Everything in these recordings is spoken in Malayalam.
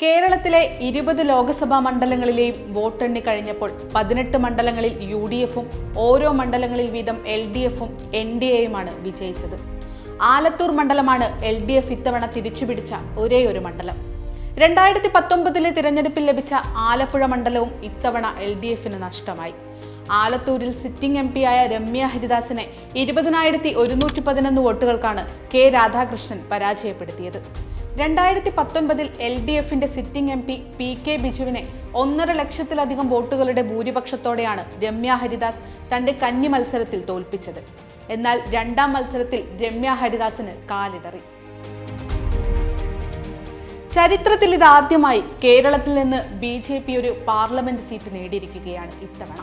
കേരളത്തിലെ ഇരുപത് ലോക്സഭാ മണ്ഡലങ്ങളിലെയും വോട്ടെണ്ണി കഴിഞ്ഞപ്പോൾ പതിനെട്ട് മണ്ഡലങ്ങളിൽ യു ഡി എഫും ഓരോ മണ്ഡലങ്ങളിൽ വീതം എൽ ഡി എഫും എൻ ഡി എയുമാണ് വിജയിച്ചത്. ആലത്തൂർ മണ്ഡലമാണ് എൽ ഡി എഫ് ഇത്തവണ തിരിച്ചുപിടിച്ച ഒരേ ഒരു മണ്ഡലം. രണ്ടായിരത്തി പത്തൊമ്പതിലെ തിരഞ്ഞെടുപ്പിൽ ലഭിച്ച ആലപ്പുഴ മണ്ഡലവും ഇത്തവണ എൽ ഡി എഫിന് നഷ്ടമായി. ആലത്തൂരിൽ സിറ്റിംഗ് എം പിയായ രമ്യ ഹരിദാസിനെ ഇരുപതിനായിരത്തി ഒരുന്നൂറ്റി പതിനൊന്ന് വോട്ടുകൾക്കാണ് കെ രാധാകൃഷ്ണൻ പരാജയപ്പെടുത്തിയത്. രണ്ടായിരത്തി പത്തൊൻപതിൽ എൽ ഡി എഫിന്റെ sitting M P P K ബിജുവിനെ ഒന്നര ലക്ഷത്തിലധികം വോട്ടുകളുടെ ഭൂരിപക്ഷത്തോടെയാണ് രമ്യ ഹരിദാസ് തന്റെ കന്നി മത്സരത്തിൽ തോൽപ്പിച്ചത്. എന്നാൽ രണ്ടാം മത്സരത്തിൽ രമ്യ ഹരിദാസിന് കാലിടറി. ചരിത്രത്തിൽ ഇതാദ്യമായി കേരളത്തിൽ നിന്ന് ബി ജെ പി ഒരു പാർലമെന്റ് സീറ്റ് നേടിയിരിക്കുകയാണ് ഇത്തവണ.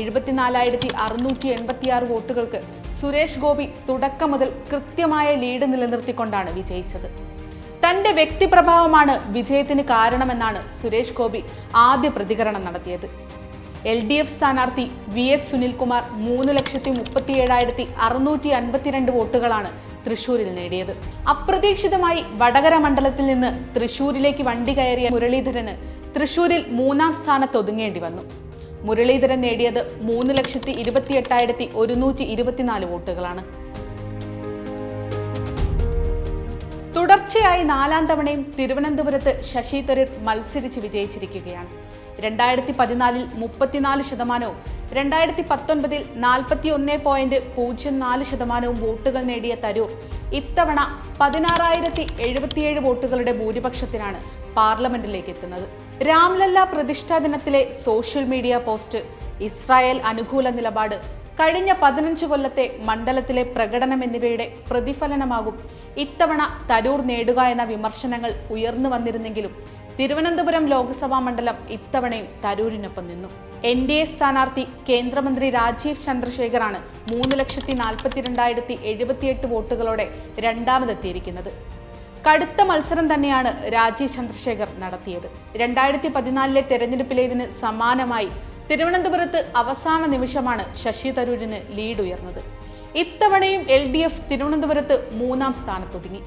എഴുപത്തിനാലായിരത്തി അറുന്നൂറ്റി എൺപത്തിയാറ് വോട്ടുകൾക്ക് സുരേഷ് ഗോപി തുടക്കം മുതൽ കൃത്യമായ ലീഡ് നിലനിർത്തിക്കൊണ്ടാണ് വിജയിച്ചത്. തന്റെ വ്യക്തിപ്രഭാവമാണ് വിജയത്തിന് കാരണമെന്നാണ് സുരേഷ് ഗോപി ആദ്യ പ്രതികരണം നടത്തിയത്. എൽ ഡി എഫ് സ്ഥാനാർത്ഥി വി എസ് സുനിൽകുമാർ മൂന്ന് ലക്ഷത്തി മുപ്പത്തി ഏഴായിരത്തി അറുന്നൂറ്റി അൻപത്തിരണ്ട് വോട്ടുകളാണ് തൃശൂരിൽ നേടിയത്. അപ്രതീക്ഷിതമായി വടകര മണ്ഡലത്തിൽ നിന്ന് തൃശൂരിലേക്ക് വണ്ടി കയറിയ മുരളീധരന് തൃശൂരിൽ മൂന്നാം സ്ഥാനത്ത് ഒതുങ്ങേണ്ടി വന്നു. മുരളീധരൻ നേടിയത് മൂന്ന് ലക്ഷത്തി ഇരുപത്തി എട്ടായിരത്തി ഒരുന്നൂറ്റി ഇരുപത്തിനാല് വോട്ടുകളാണ്. തുടർച്ചയായി നാലാം തവണയും തിരുവനന്തപുരത്ത് ശശി തരൂർ മത്സരിച്ച് വിജയിച്ചിരിക്കുകയാണ്. രണ്ടായിരത്തി പതിനാലിൽ മുപ്പത്തിനാല് ശതമാനവും രണ്ടായിരത്തി പത്തൊൻപതിൽ നാൽപ്പത്തി ഒന്ന് പോയിന്റ് പൂജ്യം നാല് ശതമാനവും വോട്ടുകൾ നേടിയ തരൂർ ഇത്തവണ പതിനാറായിരത്തി എഴുപത്തിയേഴ് വോട്ടുകളുടെ ഭൂരിപക്ഷത്തിനാണ് പാർലമെന്റിലേക്ക് എത്തുന്നത്. രാംലല്ല പ്രതിഷ്ഠാ ദിനത്തിലെ സോഷ്യൽ മീഡിയ പോസ്റ്റ് ഇസ്രായേൽ അനുകൂല നിലപാട് കഴിഞ്ഞ പതിനഞ്ച് കൊല്ലത്തെ മണ്ഡലത്തിലെ പ്രകടനം എന്നിവയുടെ പ്രതിഫലനമാകും. ഇത്തവണ തരൂർ നേടുക എന്ന വിമർശനങ്ങൾ ഉയർന്നു വന്നിരുന്നെങ്കിലും തിരുവനന്തപുരം ലോക്സഭാ മണ്ഡലം ഇത്തവണയും തരൂരിനൊപ്പം നിന്നു. എൻ ഡി എ സ്ഥാനാർത്ഥി കേന്ദ്രമന്ത്രി രാജീവ് ചന്ദ്രശേഖറാണ് മൂന്ന് ലക്ഷത്തി നാൽപ്പത്തിരണ്ടായിരത്തി എഴുപത്തിയെട്ട് വോട്ടുകളോടെ രണ്ടാമതെത്തിയിരിക്കുന്നത്. കടുത്ത മത്സരം തന്നെയാണ് രാജീവ് ചന്ദ്രശേഖർ നടത്തിയത്. രണ്ടായിരത്തി പതിനാലിലെ തെരഞ്ഞെടുപ്പിലേതിന് സമാനമായി തിരുവനന്തപുരത്ത് അവസാന നിമിഷമാണ് ശശി തരൂരിന് ലീഡ് ഉയർന്നത്. ഇത്തവണയും എൽ ഡി എഫ് തിരുവനന്തപുരത്ത് മൂന്നാം സ്ഥാനത്തൊതുങ്ങി.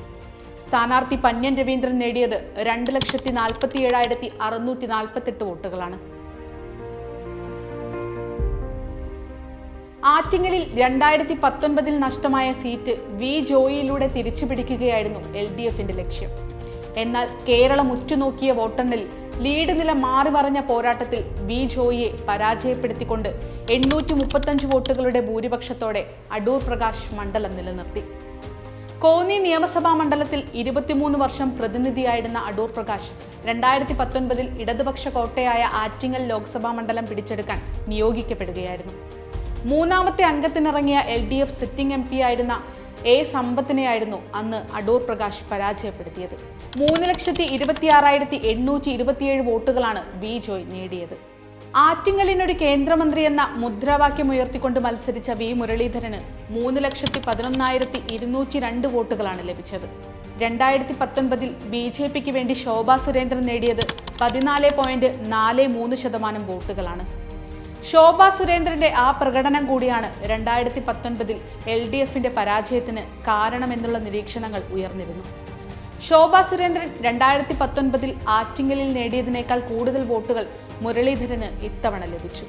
സ്ഥാനാർത്ഥി പന്യൻ രവീന്ദ്രൻ നേടിയത് രണ്ട് ലക്ഷത്തി നാൽപ്പത്തി ഏഴായിരത്തി അറുന്നൂറ്റി നാൽപ്പത്തെട്ട് വോട്ടുകളാണ്. ആറ്റിങ്ങലിൽ രണ്ടായിരത്തി പത്തൊൻപതിൽ നഷ്ടമായ സീറ്റ് വി ജോയിയിലൂടെ തിരിച്ചുപിടിക്കുകയായിരുന്നു എൽ ഡി എഫിന്റെ ലക്ഷ്യം. എന്നാൽ കേരളം ഉറ്റുനോക്കിയ വോട്ടെണ്ണലിൽ ലീഡ് നില മാറി മറിഞ്ഞ പോരാട്ടത്തിൽ വി ജോയിയെ പരാജയപ്പെടുത്തിക്കൊണ്ട് എണ്ണൂറ്റി മുപ്പത്തഞ്ച് വോട്ടുകളുടെ ഭൂരിപക്ഷത്തോടെ അടൂർ പ്രകാശ് മണ്ഡലം നിലനിർത്തി. കോന്നി നിയമസഭാ മണ്ഡലത്തിൽ ഇരുപത്തിമൂന്ന് വർഷം പ്രതിനിധിയായിരുന്ന അടൂർ പ്രകാശ് രണ്ടായിരത്തി പത്തൊൻപതിൽ ഇടതുപക്ഷ കോട്ടയായ ആറ്റിങ്ങൽ ലോക്സഭാ മണ്ഡലം പിടിച്ചെടുക്കാൻ നിയോഗിക്കപ്പെടുകയായിരുന്നു. മൂന്നാമത്തെ അംഗത്തിനിറങ്ങിയ L D F sitting M P ആയിരുന്ന എ സമ്പത്തിനെയായിരുന്നു അന്ന് അടൂർ പ്രകാശ് പരാജയപ്പെടുത്തിയത്. മൂന്ന് ലക്ഷത്തി ഇരുപത്തിയാറായിരത്തി എണ്ണൂറ്റി ഇരുപത്തിയേഴ് വോട്ടുകളാണ് ബി ജോയ് നേടിയത്. ആറ്റിങ്ങലിനൊരു കേന്ദ്രമന്ത്രി എന്ന മുദ്രാവാക്യം ഉയർത്തിക്കൊണ്ട് മത്സരിച്ച വി മുരളീധരന് മൂന്ന് ലക്ഷത്തി പതിനൊന്നായിരത്തി ഇരുന്നൂറ്റി രണ്ട് വോട്ടുകളാണ് ലഭിച്ചത്. രണ്ടായിരത്തി പത്തൊൻപതിൽ ബി ജെ പിക്ക് വേണ്ടി ശോഭാ സുരേന്ദ്രൻ നേടിയത് പതിനാല് പോയിന്റ് നാല് മൂന്ന് ശതമാനം വോട്ടുകളാണ്. ശോഭാ സുരേന്ദ്രന്റെ ആ പ്രകടനം കൂടിയാണ് രണ്ടായിരത്തി പത്തൊൻപതിൽ എൽ ഡി എഫിന്റെ പരാജയത്തിന് കാരണമെന്നുള്ള നിരീക്ഷണങ്ങൾ ഉയർന്നിരുന്നു. ശോഭ സുരേന്ദ്രൻ രണ്ടായിരത്തി പത്തൊൻപതിൽ ആറ്റിങ്ങലിൽ നേടിയതിനേക്കാൾ കൂടുതൽ വോട്ടുകൾ മുരളീധരന് ഇത്തവണ ലഭിച്ചു.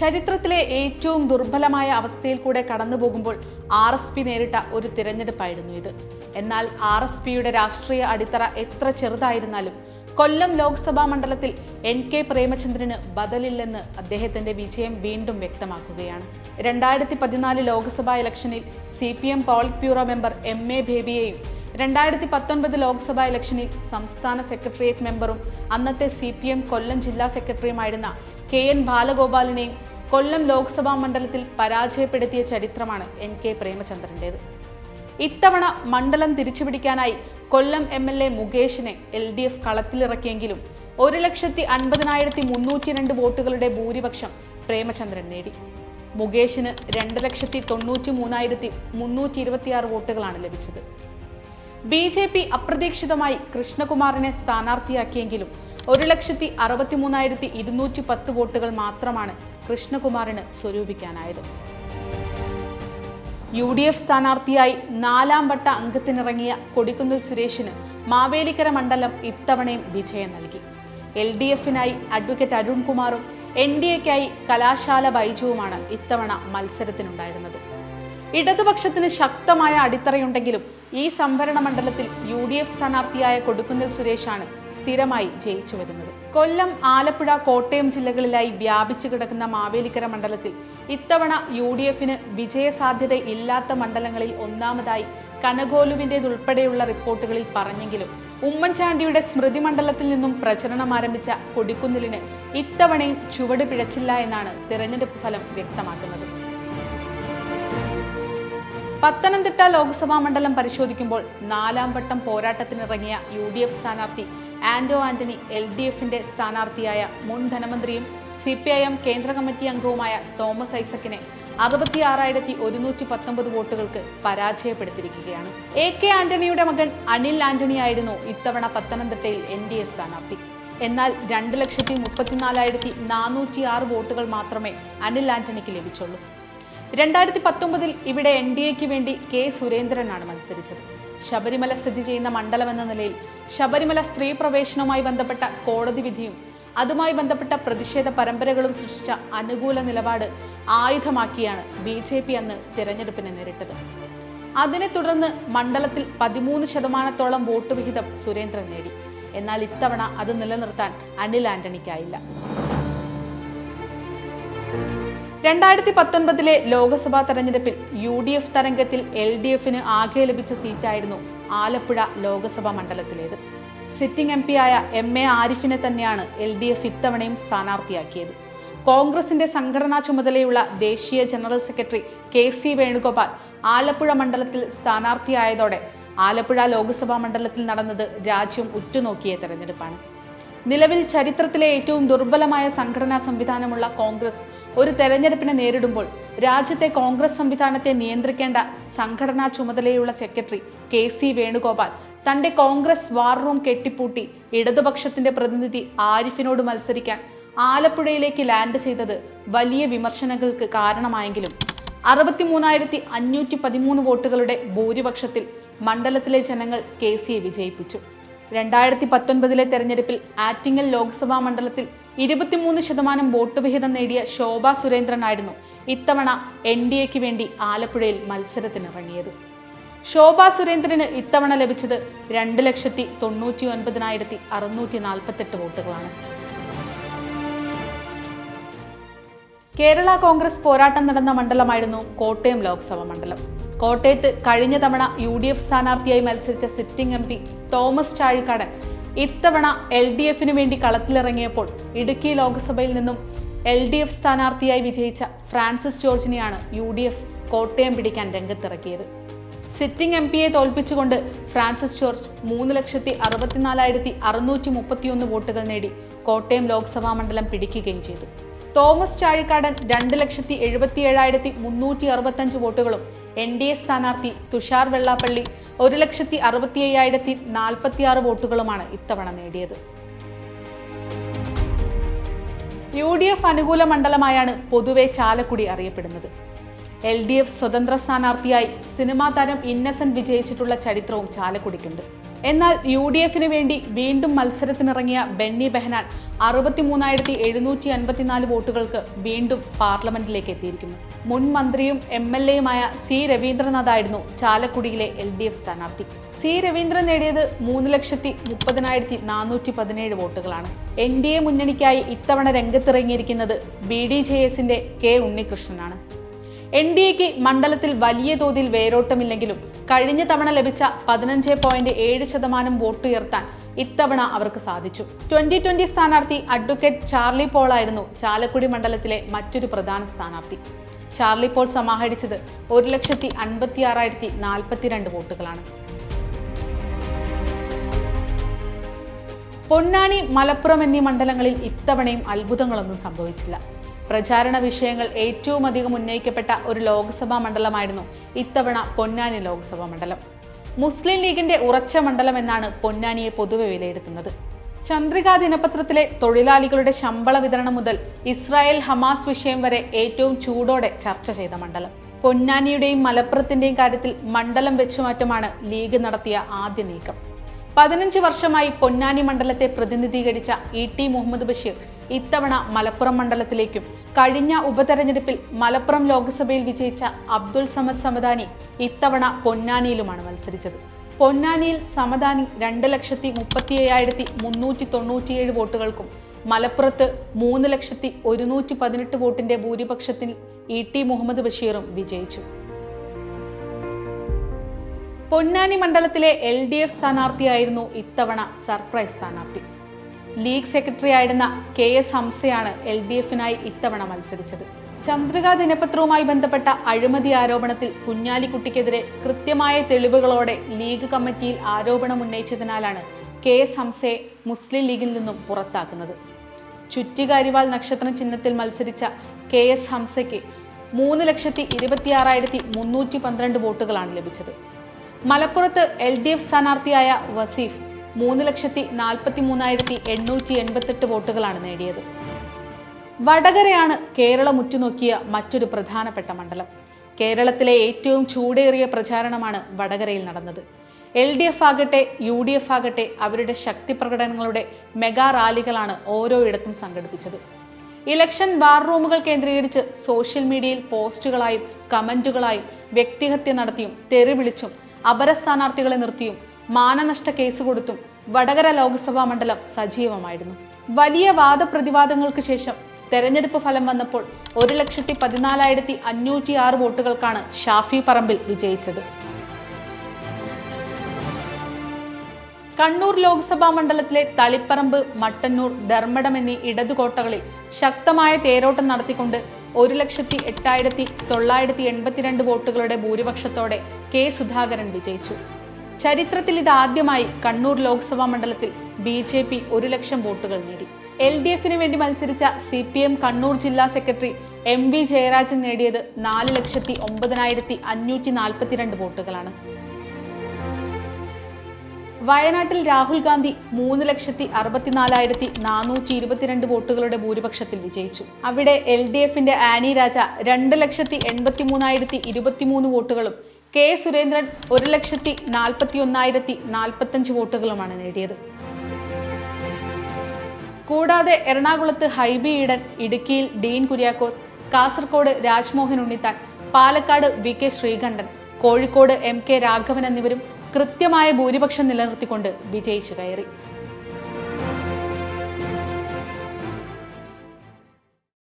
ചരിത്രത്തിലെ ഏറ്റവും ദുർബലമായ അവസ്ഥയിൽ കൂടെ കടന്നു പോകുമ്പോൾ ആർ എസ് പി നേരിട്ട ഒരു തിരഞ്ഞെടുപ്പായിരുന്നു ഇത്. എന്നാൽ ആർ എസ് പിയുടെ രാഷ്ട്രീയ അടിത്തറ എത്ര ചെറുതായിരുന്നാലും കൊല്ലം ലോക്സഭാ മണ്ഡലത്തിൽ എൻ കെ പ്രേമചന്ദ്രന് ബദലില്ലെന്ന് അദ്ദേഹത്തിന്റെ വിജയം വീണ്ടും വ്യക്തമാക്കുകയാണ്. രണ്ടായിരത്തി പതിനാല് ലോക്സഭാ ഇലക്ഷനിൽ C P M polit bureau member M A ബേബിയെയും രണ്ടായിരത്തി പത്തൊൻപത് ലോക്സഭാ ഇലക്ഷനിൽ സംസ്ഥാന സെക്രട്ടേറിയറ്റ് മെമ്പറും അന്നത്തെ സി പി എം കൊല്ലം ജില്ലാ സെക്രട്ടറിയുമായിരുന്ന കെ എൻ ബാലഗോപാലിനെയും കൊല്ലം ലോക്സഭാ മണ്ഡലത്തിൽ പരാജയപ്പെടുത്തിയ ചരിത്രമാണ് എൻ കെ പ്രേമചന്ദ്രന്റേത് ഇത്തവണ മണ്ഡലം തിരിച്ചുപിടിക്കാനായി കൊല്ലം എം എൽ എ മുകേഷിനെ എൽ ഡി എഫ് കളത്തിലിറക്കിയെങ്കിലും ഒരു ലക്ഷത്തി അൻപതിനായിരത്തി മുന്നൂറ്റി രണ്ട് വോട്ടുകളുടെ ഭൂരിപക്ഷം പ്രേമചന്ദ്രൻ നേടി. മുകേഷിന് രണ്ട് ലക്ഷത്തി തൊണ്ണൂറ്റി മൂന്നായിരത്തി മുന്നൂറ്റി ഇരുപത്തിയാറ് വോട്ടുകളാണ് ലഭിച്ചത്. ബി ജെ പി അപ്രതീക്ഷിതമായി കൃഷ്ണകുമാറിനെ സ്ഥാനാർത്ഥിയാക്കിയെങ്കിലും ഒരു ലക്ഷത്തി അറുപത്തി മൂന്നായിരത്തി ഇരുന്നൂറ്റി പത്ത് വോട്ടുകൾ മാത്രമാണ് കൃഷ്ണകുമാറിന് സ്വരൂപിക്കാനായത്. യു ഡി എഫ് സ്ഥാനാർത്ഥിയായി നാലാം വട്ട അംഗത്തിനിറങ്ങിയ കൊടിക്കുന്നിൽ സുരേഷിന് മാവേലിക്കര മണ്ഡലം ഇത്തവണയും വിജയം നൽകി. എൽ ഡി എഫിനായി അഡ്വക്കേറ്റ് അരുൺകുമാറും എൻ ഡി എക്കായി കലാശാല ബൈജുവുമാണ് ഇത്തവണ മത്സരത്തിനുണ്ടായിരുന്നത്. ഇടതുപക്ഷത്തിന് ശക്തമായ അടിത്തറയുണ്ടെങ്കിലും ഈ സംവരണ മണ്ഡലത്തിൽ യു ഡി എഫ് സ്ഥാനാർത്ഥിയായ കൊടുക്കുന്നിൽ സുരേഷാണ് സ്ഥിരമായി ജയിച്ചു വരുന്നത്. കൊല്ലം ആലപ്പുഴ കോട്ടയം ജില്ലകളിലായി വ്യാപിച്ചു കിടക്കുന്ന മാവേലിക്കര മണ്ഡലത്തിൽ ഇത്തവണ യു ഡി എഫിന് വിജയസാധ്യത ഇല്ലാത്ത മണ്ഡലങ്ങളിൽ ഒന്നാമതായി കനകോലുവിന്റേതുൾപ്പെടെയുള്ള റിപ്പോർട്ടുകളിൽ പറഞ്ഞെങ്കിലും ഉമ്മൻചാണ്ടിയുടെ സ്മൃതി മണ്ഡലത്തിൽ നിന്നും പ്രചരണം ആരംഭിച്ച കൊടിക്കുന്നിലിന് ഇത്തവണയും ചുവട് പിഴച്ചില്ല എന്നാണ് തിരഞ്ഞെടുപ്പ് ഫലം വ്യക്തമാക്കുന്നത്. പത്തനംതിട്ട ലോക്സഭാ മണ്ഡലം പരിശോധിക്കുമ്പോൾ നാലാം വട്ടം പോരാട്ടത്തിനിറങ്ങിയ യു ഡി എഫ് സ്ഥാനാർത്ഥി ആന്റോ ആന്റണി എൽ ഡി എഫിന്റെ സ്ഥാനാർത്ഥിയായ മുൻ ധനമന്ത്രിയും സി പി ഐ എം കേന്ദ്ര കമ്മിറ്റി അംഗവുമായ തോമസ് ഐസക്കിനെ അറുപത്തിയാറായിരത്തി ഒരുന്നൂറ്റി പത്തൊമ്പത് വോട്ടുകൾക്ക് പരാജയപ്പെടുത്തിയിരിക്കുകയാണ്. എ കെ ആന്റണിയുടെ മകൻ അനിൽ ആന്റണി ആയിരുന്നു ഇത്തവണ പത്തനംതിട്ടയിൽ എൻ ഡി എ സ്ഥാനാർത്ഥി. എന്നാൽ രണ്ട് ലക്ഷത്തി മുപ്പത്തിനാലായിരത്തി നാനൂറ്റി ആറ് വോട്ടുകൾ മാത്രമേ അനിൽ ആന്റണിക്ക് ലഭിച്ചുള്ളൂ. രണ്ടായിരത്തി പത്തൊമ്പതിൽ ഇവിടെ എൻ ഡി എക്ക് വേണ്ടി കെ സുരേന്ദ്രനാണ് മത്സരിച്ചത്. ശബരിമല സ്ഥിതി ചെയ്യുന്ന മണ്ഡലം എന്ന നിലയിൽ ശബരിമല സ്ത്രീ പ്രവേശനവുമായി ബന്ധപ്പെട്ട കോടതി വിധിയും അതുമായി ബന്ധപ്പെട്ട പ്രതിഷേധ പരമ്പരകളും സൃഷ്ടിച്ച അനുകൂല നിലപാട് ആയുധമാക്കിയാണ് ബി ജെ പി അന്ന് തിരഞ്ഞെടുപ്പിനെ നേരിട്ടത്. അതിനെ തുടർന്ന് മണ്ഡലത്തിൽ പതിമൂന്ന് ശതമാനത്തോളം വോട്ട് വിഹിതം സുരേന്ദ്രൻ നേടി. എന്നാൽ ഇത്തവണ അത് നിലനിർത്താൻ അനിൽ ആന്റണിക്കായില്ല. രണ്ടായിരത്തി പത്തൊൻപതിലെ ലോക്സഭാ തെരഞ്ഞെടുപ്പിൽ യു ഡി എഫ് തരംഗത്തിൽ എൽ ഡി എഫിന് ആകെ ലഭിച്ച സീറ്റായിരുന്നു ആലപ്പുഴ ലോക്സഭാ മണ്ഡലത്തിലേത്. സിറ്റിംഗ് എം ആയ എം എ ആരിഫിനെ തന്നെയാണ് എൽ ഡി എഫ് ഇത്തവണയും സ്ഥാനാർത്ഥിയാക്കിയത്. കോൺഗ്രസിന്റെ സംഘടനാ ചുമതലയുള്ള ദേശീയ general secretary K C Venugopal Alappuzha മണ്ഡലത്തിൽ സ്ഥാനാർത്ഥിയായതോടെ ആലപ്പുഴ ലോക്സഭാ മണ്ഡലത്തിൽ നടന്നത് രാജ്യം ഉറ്റുനോക്കിയ തെരഞ്ഞെടുപ്പാണ്. നിലവിൽ ചരിത്രത്തിലെ ഏറ്റവും ദുർബലമായ സംഘടനാ സംവിധാനമുള്ള കോൺഗ്രസ് ഒരു തെരഞ്ഞെടുപ്പിനെ നേരിടുമ്പോൾ രാജ്യത്തെ കോൺഗ്രസ് സംവിധാനത്തെ നിയന്ത്രിക്കേണ്ട സംഘടനാ ചുമതലയുള്ള സെക്രട്ടറി കെ സി വേണുഗോപാൽ തന്റെ കോൺഗ്രസ് വാർ റൂം കെട്ടിപ്പൂട്ടി ഇടതുപക്ഷത്തിന്റെ പ്രതിനിധി ആരിഫിനോട് മത്സരിക്കാൻ ആലപ്പുഴയിലേക്ക് ലാൻഡ് ചെയ്തത് വലിയ വിമർശനങ്ങൾക്ക് കാരണമായെങ്കിലും അറുപത്തിമൂന്നായിരത്തി അഞ്ഞൂറ്റി പതിമൂന്ന് വോട്ടുകളുടെ ഭൂരിപക്ഷത്തിൽ മണ്ഡലത്തിലെ ജനങ്ങൾ കെ സിയെ വിജയിപ്പിച്ചു. രണ്ടായിരത്തി പത്തൊൻപതിലെ തെരഞ്ഞെടുപ്പിൽ ആറ്റിങ്ങൽ ലോക്സഭാ മണ്ഡലത്തിൽ ഇരുപത്തിമൂന്ന് ശതമാനം വോട്ട് വിഹിതം നേടിയ ശോഭ സുരേന്ദ്രനായിരുന്നു ഇത്തവണ എൻ ഡി എക്ക് വേണ്ടി ആലപ്പുഴയിൽ മത്സരത്തിനിറങ്ങിയത്. ശോഭ സുരേന്ദ്രന് ഇത്തവണ ലഭിച്ചത് രണ്ട് ലക്ഷത്തി തൊണ്ണൂറ്റി ഒൻപതിനായിരത്തി അറുന്നൂറ്റി നാൽപ്പത്തെട്ട് വോട്ടുകളാണ്. കേരള കോൺഗ്രസ് പോരാട്ടം നടന്ന മണ്ഡലമായിരുന്നു കോട്ടയം ലോക്സഭാ മണ്ഡലം. കോട്ടയത്ത് കഴിഞ്ഞ തവണ യു ഡി എഫ് സ്ഥാനാർത്ഥിയായി മത്സരിച്ച sitting M P Thomas Chazhikadan ഇത്തവണ എൽ ഡി എഫിന് വേണ്ടി കളത്തിലിറങ്ങിയപ്പോൾ ഇടുക്കി ലോക്സഭയിൽ നിന്നും എൽ ഡി എഫ് സ്ഥാനാർത്ഥിയായി വിജയിച്ച ഫ്രാൻസിസ് ജോർജിനെയാണ് യു ഡി എഫ് കോട്ടയം പിടിക്കാൻ രംഗത്തിറക്കിയത്. സിറ്റിംഗ് എം പിയെ തോൽപ്പിച്ചുകൊണ്ട് ഫ്രാൻസിസ് ജോർജ് മൂന്ന് ലക്ഷത്തി അറുപത്തിനാലായിരത്തി അറുന്നൂറ്റി മുപ്പത്തിയൊന്ന് വോട്ടുകൾ നേടി കോട്ടയം ലോക്സഭാ മണ്ഡലം പിടിക്കുകയും ചെയ്തു. തോമസ് ചാഴിക്കാടൻ രണ്ട് ലക്ഷത്തി എഴുപത്തി ഏഴായിരത്തി മുന്നൂറ്റി അറുപത്തഞ്ച് വോട്ടുകളും എൻ ഡി എ സ്ഥാനാർത്ഥി തുഷാർ വെള്ളാപ്പള്ളി ഒരു ലക്ഷത്തി അറുപത്തി അയ്യായിരത്തി നാൽപ്പത്തിയാറ് വോട്ടുകളുമാണ് ഇത്തവണ നേടിയത്. യു ഡി എഫ് അനുകൂല മണ്ഡലമായാണ് പൊതുവെ ചാലക്കുടി അറിയപ്പെടുന്നത്. എൽ ഡി എഫ് സ്വതന്ത്ര സ്ഥാനാർത്ഥിയായി സിനിമാ താരം ഇന്നസെന്റ് വിജയിച്ചിട്ടുള്ള ചരിത്രവും ചാലക്കുടിക്കുണ്ട്. എന്നാൽ യു ഡി എഫിന് വേണ്ടി വീണ്ടും മത്സരത്തിനിറങ്ങിയ ബെന്നി ബെഹനാൻ അറുപത്തിമൂന്നായിരത്തി എഴുന്നൂറ്റി അൻപത്തിനാല് വോട്ടുകൾക്ക് വീണ്ടും പാർലമെന്റിലേക്ക് എത്തിയിരിക്കുന്നു. മുൻ മന്ത്രിയും എം എൽ എയുമായ സി രവീന്ദ്രനാഥായിരുന്നു ചാലക്കുടിയിലെ എൽ ഡി എഫ് സ്ഥാനാർത്ഥി. സി രവീന്ദ്രൻ നേടിയത് മൂന്ന് ലക്ഷത്തി മുപ്പതിനായിരത്തി നാനൂറ്റി പതിനേഴ് വോട്ടുകളാണ്. എൻ ഡി എ മുന്നണിക്കായി ഇത്തവണ രംഗത്തിറങ്ങിയിരിക്കുന്നത് ബി ഡി ജെ എസിന്റെ കെ ഉണ്ണികൃഷ്ണനാണ്. എൻ ഡി എക്ക് മണ്ഡലത്തിൽ വലിയ തോതിൽ വേരോട്ടമില്ലെങ്കിലും കഴിഞ്ഞ തവണ ലഭിച്ച പതിനഞ്ച് പോയിന്റ് ഏഴ് ശതമാനം വോട്ട് ഉയർത്താൻ ഇത്തവണ അവർക്ക് സാധിച്ചു. ട്വന്റി ട്വന്റി സ്ഥാനാർത്ഥി അഡ്വക്കേറ്റ് ചാർലി പോളായിരുന്നു ചാലക്കുടി മണ്ഡലത്തിലെ മറ്റൊരു പ്രധാന സ്ഥാനാർത്ഥി. ചാർലി പോൾ സമാഹരിച്ചത് ഒരു ലക്ഷത്തി അൻപത്തി ആറായിരത്തി നാൽപ്പത്തിരണ്ട് വോട്ടുകളാണ്. പൊന്നാനി മലപ്പുറം എന്നീ മണ്ഡലങ്ങളിൽ ഇത്തവണയും അത്ഭുതങ്ങളൊന്നും സംഭവിച്ചില്ല. പ്രചാരണ വിഷയങ്ങൾ ഏറ്റവും അധികം ഉന്നയിക്കപ്പെട്ട ഒരു ലോക്സഭാ മണ്ഡലമായിരുന്നു ഇത്തവണ പൊന്നാനി ലോക്സഭാ മണ്ഡലം. മുസ്ലിം ലീഗിന്റെ ഉറച്ച മണ്ഡലം എന്നാണ് പൊന്നാനിയെ പൊതുവെ വിലയിരുത്തുന്നത്. ചന്ദ്രികാ ദിനപത്രത്തിലെ തൊഴിലാളികളുടെ ശമ്പള വിതരണം മുതൽ ഇസ്രായേൽ ഹമാസ് വിഷയം വരെ ഏറ്റവും ചൂടോടെ ചർച്ച ചെയ്ത മണ്ഡലം. പൊന്നാനിയുടെയും മലപ്പുറത്തിന്റെയും കാര്യത്തിൽ മണ്ഡലം വെച്ചുമാറ്റമാണ് ലീഗ് നടത്തിയ ആദ്യ നീക്കം. പതിനഞ്ച് വർഷമായി പൊന്നാനി മണ്ഡലത്തെ പ്രതിനിധീകരിച്ച ഇ ടി മുഹമ്മദ് ബഷീർ ഇത്തവണ മലപ്പുറം മണ്ഡലത്തിലേക്കും. കഴിഞ്ഞ ഉപതെരഞ്ഞെടുപ്പിൽ മലപ്പുറം ലോക്സഭയിൽ വിജയിച്ച അബ്ദുൾ സമദ് സമദാനി ഇത്തവണ പൊന്നാനിയിലുമാണ് മത്സരിച്ചത്. പൊന്നാനിയിൽ സമദാനി രണ്ട് ലക്ഷത്തി മുപ്പത്തി അയ്യായിരത്തി മുന്നൂറ്റി തൊണ്ണൂറ്റിയേഴ് വോട്ടുകൾക്കും മലപ്പുറത്ത് മൂന്ന് ലക്ഷത്തി ഒരുന്നൂറ്റി പതിനെട്ട് വോട്ടിന്റെ ഭൂരിപക്ഷത്തിൽ ഇ ടി മുഹമ്മദ് ബഷീറും വിജയിച്ചു. പൊന്നാനി മണ്ഡലത്തിലെ എൽ ഡി എഫ് സ്ഥാനാർത്ഥിയായിരുന്നു ഇത്തവണ സർപ്രൈസ് സ്ഥാനാർത്ഥി. ലീഗ് സെക്രട്ടറി ആയിരുന്ന കെ എസ് ഹംസയാണ് എൽ ഡി എഫിനായി ഇത്തവണ മത്സരിച്ചത്. ചന്ദ്രിക ദിനപത്രവുമായി ബന്ധപ്പെട്ട അഴിമതി ആരോപണത്തിൽ കുഞ്ഞാലിക്കുട്ടിക്കെതിരെ കൃത്യമായ തെളിവുകളോടെ ലീഗ് കമ്മിറ്റിയിൽ ആരോപണം ഉന്നയിച്ചതിനാലാണ് കെ എസ് ഹംസയെ മുസ്ലിം ലീഗിൽ നിന്നും പുറത്താക്കുന്നത്. ചുറ്റികാരിവാൾ നക്ഷത്ര ചിഹ്നത്തിൽ മത്സരിച്ച കെ എസ് ഹംസയ്ക്ക് മൂന്ന് ലക്ഷത്തി ഇരുപത്തിയാറായിരത്തി മുന്നൂറ്റി പന്ത്രണ്ട് വോട്ടുകളാണ് ലഭിച്ചത്. മലപ്പുറത്ത് എൽ ഡി എഫ് സ്ഥാനാർത്ഥിയായ വസീഫ് മൂന്ന് ലക്ഷത്തി നാൽപ്പത്തി മൂന്നായിരത്തി എണ്ണൂറ്റി എൺപത്തെട്ട് വോട്ടുകളാണ് നേടിയത്. വടകരയാണ് കേരളം ഉറ്റുനോക്കിയ മറ്റൊരു പ്രധാനപ്പെട്ട മണ്ഡലം. കേരളത്തിലെ ഏറ്റവും ചൂടേറിയ പ്രചാരണമാണ് വടകരയിൽ നടന്നത്. എൽ ഡി എഫ് ആകട്ടെ യു ഡി എഫ് ആകട്ടെ അവരുടെ ശക്തി പ്രകടനങ്ങളുടെ മെഗാ റാലികളാണ് ഓരോയിടത്തും സംഘടിപ്പിച്ചത്. ഇലക്ഷൻ വാർ റൂമുകൾ കേന്ദ്രീകരിച്ച് സോഷ്യൽ മീഡിയയിൽ പോസ്റ്റുകളായും കമന്റുകളായും വ്യക്തിഹത്യ നടത്തിയും തെറി വിളിച്ചും അപര സ്ഥാനാർത്ഥികളെ നിർത്തിയും മാനനഷ്ട കേസ് കൊടുത്തും വടകര ലോക്സഭാ മണ്ഡലം സജീവമായിരുന്നു. വലിയ വാദപ്രതിവാദങ്ങൾക്ക് ശേഷം തെരഞ്ഞെടുപ്പ് ഫലം വന്നപ്പോൾ ഒരു ലക്ഷത്തി പതിനാലായിരത്തി അഞ്ഞൂറ്റി ആറ് വോട്ടുകൾക്കാണ് ഷാഫി പറമ്പിൽ വിജയിച്ചത്. കണ്ണൂർ ലോക്സഭാ മണ്ഡലത്തിലെ തളിപ്പറമ്പ് മട്ടന്നൂർ ധർമ്മടം എന്നീ ഇടതുകോട്ടകളിൽ ശക്തമായ തേരോട്ടം നടത്തിക്കൊണ്ട് ഒരു ലക്ഷത്തി എട്ടായിരത്തി തൊള്ളായിരത്തി എൺപത്തിരണ്ട് വോട്ടുകളുടെ ഭൂരിപക്ഷത്തോടെ കെ സുധാകരൻ വിജയിച്ചു. ചരിത്രത്തിൽ ഇതാദ്യമായി കണ്ണൂർ ലോക്സഭാ മണ്ഡലത്തിൽ ബി ജെ പി ഒരു ലക്ഷം വോട്ടുകൾ നേടി. എൽ ഡി എഫിന് വേണ്ടി മത്സരിച്ച സി പി എം കണ്ണൂർ ജില്ലാ സെക്രട്ടറി എം വി ജയരാജൻ നേടിയത് നാല് ലക്ഷത്തി ഒമ്പതിനായിരത്തി അഞ്ഞൂറ്റി നാൽപ്പത്തിരണ്ട് വോട്ടുകളാണ്. വയനാട്ടിൽ രാഹുൽ ഗാന്ധി മൂന്ന് ലക്ഷത്തി അറുപത്തിനാലായിരത്തി നാനൂറ്റി ഇരുപത്തിരണ്ട് വോട്ടുകളുടെ ഭൂരിപക്ഷത്തിൽ വിജയിച്ചു. അവിടെ എൽ ഡി എഫിന്റെ ആനി രാജ രണ്ട് ലക്ഷത്തി എൺപത്തി മൂന്നായിരത്തി ഇരുപത്തിമൂന്ന് വോട്ടുകളും കെ സുരേന്ദ്രൻ ഒരു ലക്ഷത്തി നാൽപ്പത്തി ഒന്നായിരത്തി നാൽപ്പത്തഞ്ച് വോട്ടുകളുമാണ് നേടിയത്. കൂടാതെ എറണാകുളത്ത് ഹൈബി ഈഡൻ ഇടുക്കിയിൽ Dean Kuriakose Kasaragod Rajmohan Unnithan Palakkad V K Sreekandan Kozhikode M K Raghavan എന്നിവരും കൃത്യമായ ഭൂരിപക്ഷം നിലനിർത്തിക്കൊണ്ട് വിജയിച്ചു കയറി.